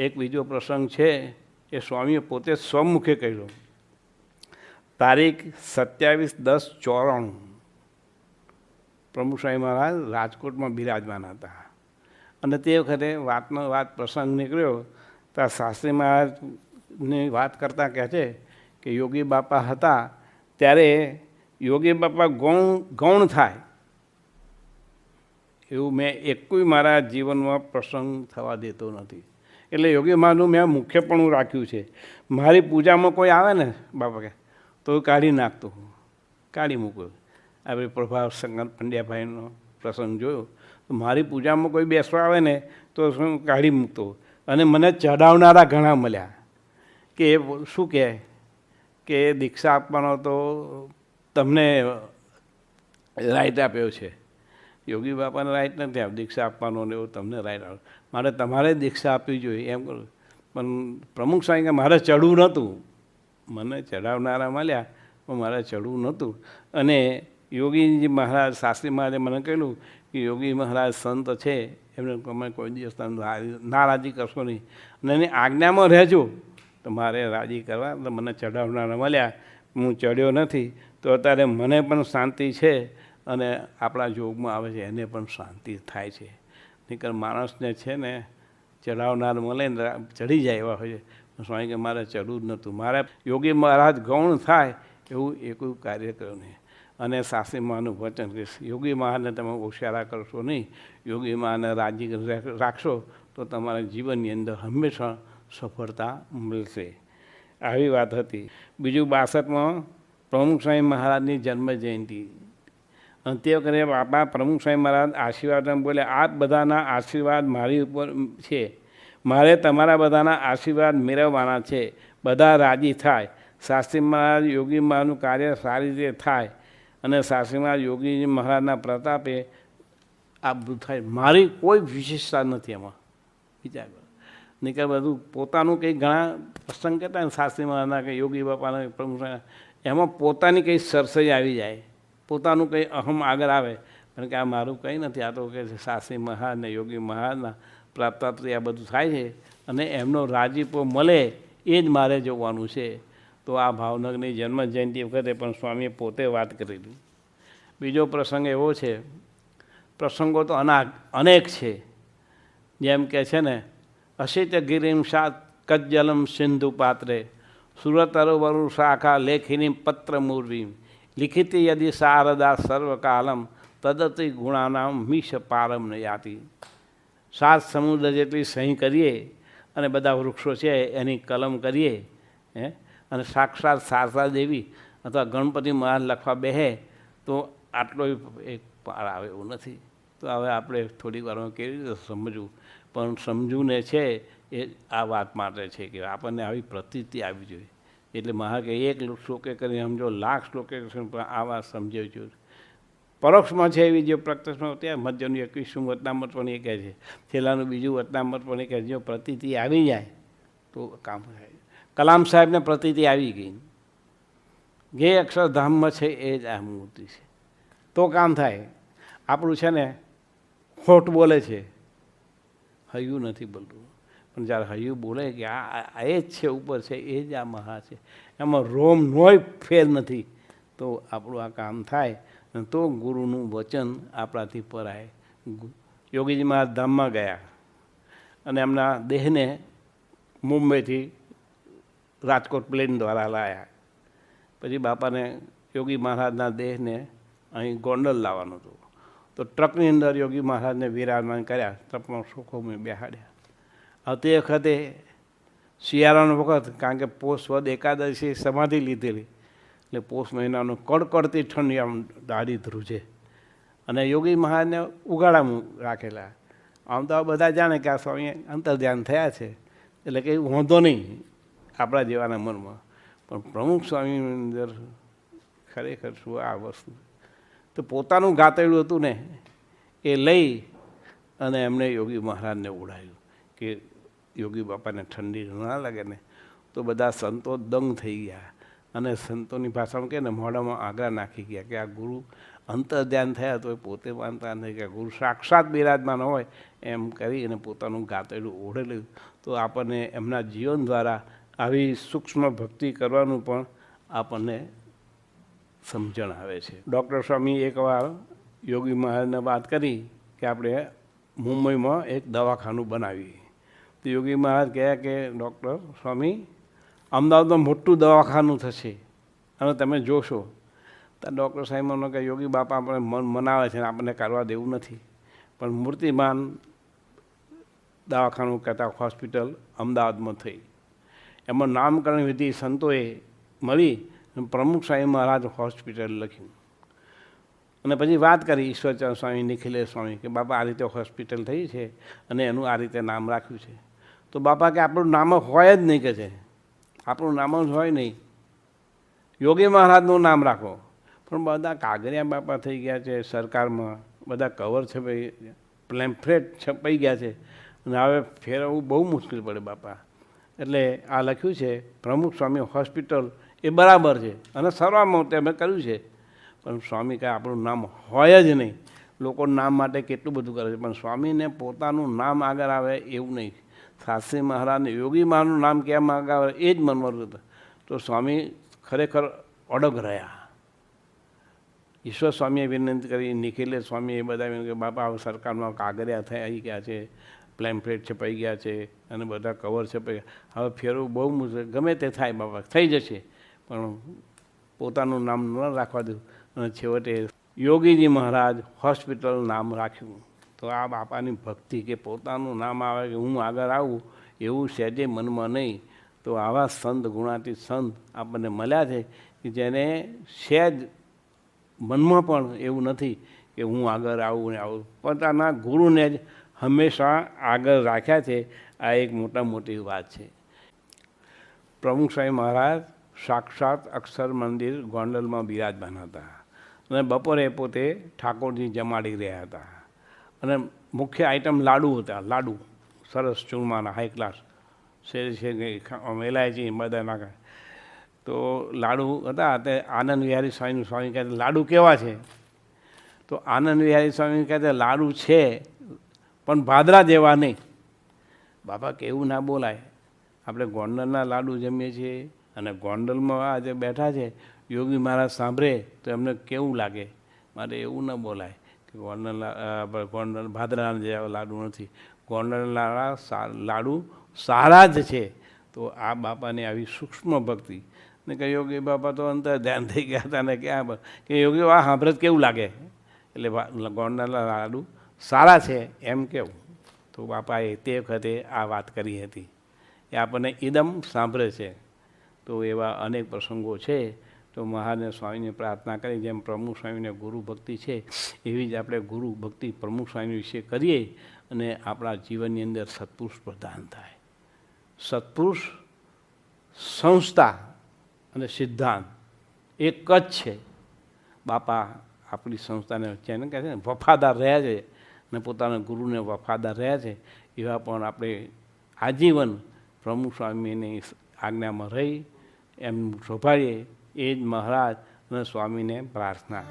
એક બીજો પ્રસંગ છે એ સ્વામીએ પોતે સ્વમુખે કહ્યો તારીખ સત્યાવીસ દસ ચોરાણું. પ્રમુખ સ્વામી મહારાજ રાજકોટમાં બિરાજમાન હતા. અને તે વખતે વાતનો વાત પ્રસંગ નીકળ્યો ત્યાં શાસ્ત્રી મહારાજની વાત કરતાં કહે છે કે યોગી બાપા હતા, ત્યારે યોગી બાપા ગૌણ ગૌણ થાય. એવું મેં એકુય મારા જીવનમાં પ્રસંગ થવા દેતો નથી. એટલે યોગી માનું મેં મુખ્યપણું રાખ્યું છે. મારી પૂજામાં કોઈ આવે ને બાપા કે, તો કાઢી નાખતો હું. કાઢી મૂક્યો આપણે પ્રભાવ શંકર પંડ્યાભાઈનો પ્રસંગ જોયો. તો મારી પૂજામાં કોઈ બેસવા આવે ને, તો હું કાઢી મૂકતો અને મને ચડાવનારા ઘણા મળ્યા. કે શું કહે? કે દીક્ષા આપવાનો તો તમને રાઈટ આપ્યો છે. યોગી બાપાને રાઈટ નથી આપ દીક્ષા આપવાનો ને એવું તમને રાઈટ આવે. મારે તમારે દીક્ષા આપવી જોઈએ, એમ કરું. પણ પ્રમુખ સ્વામી કે મારે ચડવું નહોતું. મને ચડાવનારા મળ્યા પણ મારે ચડવું નહોતું. અને યોગીજી મહારાજ, શાસ્ત્રી મહારાજે મને કહેલું કે યોગી મહારાજ સંત છે, એમને તમે કોઈ દિવસ તમે નારાજી કરશો નહીં. અને એની આજ્ઞામાં રહેજો. તો મારે રાજી કરવા મને ચડાવનારા મળ્યા હું ચડ્યો નથી. તો અત્યારે મને પણ શાંતિ છે. અને આપણા જોગમાં આવે છે, એને પણ શાંતિ થાય છે. નહીંતર માણસને છે ને ચડાવનાર મળે ને ચડી જાય એવા હોય છે. સ્વામી કે મારે ચડવું જ નહોતું. મારે યોગી મહારાજ ગૌણ થાય એવું એકું કાર્ય કર્યું નહીં. અને સાસી માનું વચન કરીશ યોગી મહાને તમે હોશિયારા કરશો નહીં. યોગી મહાને રાજી રાખશો તો તમારા જીવનની અંદર હંમેશા સફળતા મળશે. આવી વાત હતી. બીજું બાસઠમાં પ્રમુખ સ્વામી મહારાજની જન્મ જયંતિ તે વખતે બાપા પ્રમુખ સ્વામી મહારાજ આશીર્વાદ બોલે આ બધાના આશીર્વાદ મારી ઉપર છે. મારે તમારા બધાના આશીર્વાદ મેળવવાના છે. બધા રાજી થાય. શાસ્ત્રી મહારાજ યોગી મહારાજનું કાર્ય સારી રીતે થાય અને શાસ્ત્રી મહારાજ યોગીજી મહારાજના પ્રતાપે આ બધું થાય. મારી કોઈ વિશેષતા નથી એમાં. વિચાર કરો. નીકળ બધું પોતાનું કંઈ ઘણા પ્રસંગ કહેતા ને શાસ્ત્રી મહારાજના કે યોગી બાપાના પ્રમુખ એમાં પોતાની કંઈ સરસઈ આવી જાય. પોતાનું કંઈ અહમ આગળ આવે. કારણ કે આ મારું કંઈ નથી, આ તો કે છે શાસ્ત્રી મહારાજ ને યોગી મહારાજના પ્રાપ્તાપ્તિ આ બધું થાય છે અને એમનો રાજીપો મળે એ જ મારે જોવાનું છે. તો આ ભાવનગરની જન્મ જયંતિ વખતે પણ સ્વામીએ પોતે વાત કરેલી બીજો પ્રસંગ એવો છે, પ્રસંગો તો અના અનેક છે. જેમ કે છે ને અશિત ગિરિમ સાત કજ્જલમ સિંધુ પાત્રે, સુરતરવરુ શાખા લેખિની પત્ર મૂર્વીમ. લિખિતી યદિ શારદા સર્વકાલમ તદતિ ગુણાનામ મિશ પારમ ન યાતિ સાત સમુદ્ર જેટલી સહી કરીએ અને બધા વૃક્ષો છે એની કલમ કરીએ હે અને સાક્ષાત શારદા દેવી અથવા ગણપતિ મહારાજ લખવા બેહે તો આટલો એક પાર આવે એવું નથી તો હવે આપણે થોડીક વારમાં કેવી રીતે સમજવું? પણ સમજવું ને છે એ આ વાત માટે છે કે આપણને આવી પ્રતીતિ આવી જોઈએ. એટલે મહા કે એક શ્લોકે કરી સમજો, લાખ શ્લોકે પણ આવા વાત સમજાવી પરોક્ષમાં છે એવી જે પ્રત્યક્ષમાં ત્યાં મધ્યનું એકવીસમું વતનામત પણ એ કહે છે. છેલ્લાનું બીજું વતનામત પણ એ કહે છે, જો પ્રતિતિ આવી જાય, તો કામ થાય. કલામ સાહેબને પ્રતિતિ આવી ગઈ. જે અક્ષરધામમાં છે એ જ આ મૂર્તિ છે. તો કામ થાય. આપણું છે ને, ખોટ બોલે છે. હૈયું નથી બોલતું. પણ જ્યારે હૈયું બોલે કે આ એ જ છે, ઉપર છે, એ જ આ મહા છે. એમાં રોમ નોય ફેર નથી. તો આપણું આ કામ થાય તો ગુરુનું વચન આપણાથી પરાય. યોગીજી મહારાજ ધામમાં ગયા અને એમના દેહને મુંબઈથી રાજકોટ પ્લેન દ્વારા લાવ્યા પછી બાપાને યોગી મહારાજના દેહને અહીં ગોંડલ લાવવાનું હતું. તો ટ્રકની અંદર યોગી મહારાજને વિરાજમાન કર્યા. ટ્રકમાં સુખોમાં બેહાડ્યા. તે વખતે શિયાળાનો વખત, કારણ કે પોષ વદ એકાદશી સમાધિ લીધેલી. એટલે પોષ મહિનાનું કડકડતી ઠંડી આમ દાઢી ધ્રુજે અને યોગી મહારાજને ઉગાડામાં રાખેલા. આમ તો બધા જાણે કે આ સ્વામી અંતર ધ્યાન થયા છે. એટલે કંઈ વાંધો નહીં આપણા જેવાના મનમાં. પણ પ્રમુખ સ્વામીની અંદર ખરેખર શું આ વસ્તુ. તો પોતાનું ગાતેલું હતું ને, એ લઈ અને એમણે યોગી મહારાજને ઉડાવ્યું કે યોગી બાપાને ઠંડી ના લાગે ને, તો બધા સંતો દંગ થઈ ગયા. અને સંતોની ભાષામાં કે ને, મોઢામાં આગળ નાખી ગયા કે આ ગુરુ અંતર ધ્યાન થયા તો એ પોતે માનતા નથી કે ગુરુ સાક્ષાત બિરાજમાન હોય એમ કરી અને પોતાનું ગાતેલું ઓઢેલું તો આપણને એમના જીવન દ્વારા આવી સૂક્ષ્મ ભક્તિ કરવાનું પણ આપણને સમજણ આવે છે. ડૉક્ટર સ્વામી એકવાર યોગી મહારાજને વાત કરી કે આપણે મુંબઈમાં એક દવાખાનું બનાવીએ. યોગી મહારાજ કહ્યા કે, ડૉક્ટર, સ્વામી, અમદાવાદમાં મોટું દવાખાનું થશે. અને તમે જોશો. તો ડૉક્ટર સાહેબ મને કે, યોગી બાપા આપણે મન મનાવે છે ને આપણને કરવા દેવું નથી. પણ મૂર્તિમાન દવાખાનું કહેતા હોસ્પિટલ અમદાવાદમાં થઈ. એમાં નામકરણ વિધિ સંતોએ મળી અને પ્રમુખ સ્વામી મહારાજ હોસ્પિટલ લખ્યું. અને પછી વાત કરી ઈશ્વરચંદ સ્વામી, નિખિલેશ સ્વામી કે, બાપા, આ રીતે હોસ્પિટલ થઈ છે અને એનું આ રીતે નામ રાખ્યું છે. તો બાપા કે આપણું નામ હોય જ નહીં કે છે. આપણું નામ જ હોય નહીં. યોગી મહારાજનું નામ રાખો. પણ બધા કાગરિયા બાપા થઈ ગયા છે સરકારમાં. બધા કવર છપાઈ પ્લેમ્ફલેટ છપાઈ ગયા છે. અને હવે ફેરવવું બહુ મુશ્કેલ પડે બાપા. એટલે આ લખ્યું છે, પ્રમુખ સ્વામી હોસ્પિટલ એ બરાબર છે. અને સર્વામાં તેમણે કર્યું છે. પણ સ્વામી કાંઈ આપણું નામ હોય જ નહીં. લોકો નામ માટે કેટલું બધું કરે છે. પણ સ્વામીને પોતાનું નામ આગળ આવે એવું નહીં. શાસ્ત્રી મહારાજને યોગી માનું નામ કેમ આવે એ જ મનમાં હતું. તો સ્વામી ખરેખર અડગ રહ્યા. ઈશ્વર સ્વામીએ વિનંતી કરી, નિખિલે સ્વામી એ બધા કે બાપા હવે સરકારમાં કાગરિયા થઈ ગયા છે? પ્લેમ્પલેટ છપાઈ ગયા છે અને બધા કવર છપાઈ ગયા. હવે ફેરવું બહુ મુશ્કેલ, ગમે તે થાય બાપા, થઈ જશે. પણ પોતાનું નામ ન રાખવા દઉં. અને છેવટે યોગીજી મહારાજ હોસ્પિટલ નામ રાખ્યું. તો આ બાપાની ભક્તિ કે પોતાનું નામ આવે કે હું આગળ આવું, એવું સહેજે મનમાં નહીં. તો આવા સંત ગુણાતી સંત આપણને મળ્યા છે કે જેને સહેજ મનમાં પણ એવું નથી કે હું આગળ આવું ને આવું. પોતાના ગુરુને જ હંમેશા આગળ રાખ્યા છે. આ એક મોટા મોટી વાત છે. પ્રમુખ સાહેબ મહારાજ સાક્ષાત અક્ષર મંદિર ગોંડલમાં બિરાજમાન હતા. અને બપોરે પોતે ઠાકોરજી જમાડી રહ્યા હતા. અને મુખ્ય આઈટમ લાડુ હતા, લાડુ. સરસ ચૂરમાના હાઈ ક્લાસ શેર છે એલાયચી, બધા તો લાડુ હતા, તે આનંદ વિહારી સ્વામી સ્વામી કહે લાડુ કેવા છે? તો આનંદ વિહારી સ્વામી કહે લાડુ છે, પણ ભાદરા જેવા નહીં. બાપા, કેવું ના બોલાય? આપણે ગોંડલના લાડુ જમીએ છીએ અને ગોંડલમાં આજે બેઠા છે. યોગી મહારાજ સાંભળે તો એમને કેવું લાગે? મારે એવું ન બોલાય. ગોંડલના ગોંડલ ભાદરાના જેવા લાડુ નથી. ગોંડલના લાડા સારા જ છે. તો આ બાપાની આવી સૂક્ષ્મ ભક્તિ. ને કે યોગી બાપા તો અંતર ધ્યાન થઈ ગયા હતા ને ક્યાં આ કે યોગી, આ સાંભળત કેવું લાગે? એટલે ગોંડલના લાડુ સારા છે, એમ કેવું? તો બાપાએ તે વખતે આ વાત કરી હતી. એ આપણને ઇદમ સાંભળે છે. તો એવા અનેક પ્રસંગો છે. તો મહારાજ સ્વામીને પ્રાર્થના કરી, જેમ પ્રમુખ સ્વામીને ગુરુ ભક્તિ છે, એવી જ આપણે ગુરુ ભક્તિ પ્રમુખ સ્વામી વિશે કરીએ અને આપણા જીવનની અંદર સત્પુરુષ પ્રધાન થાય. સત્પુરુષ, સંસ્થા અને સિદ્ધાંત એક જ છે. બાપા આપણી સંસ્થાને જેને કહે છે વફાદાર રહ્યા છે ને પોતાના ગુરુને વફાદાર રહ્યા છે, એવા પણ આપણે આજીવન પ્રમુખ સ્વામીની આજ્ઞામાં રહી એમ શોભાઈએ એ જ મહારાજ અને સ્વામીને પ્રાર્થના.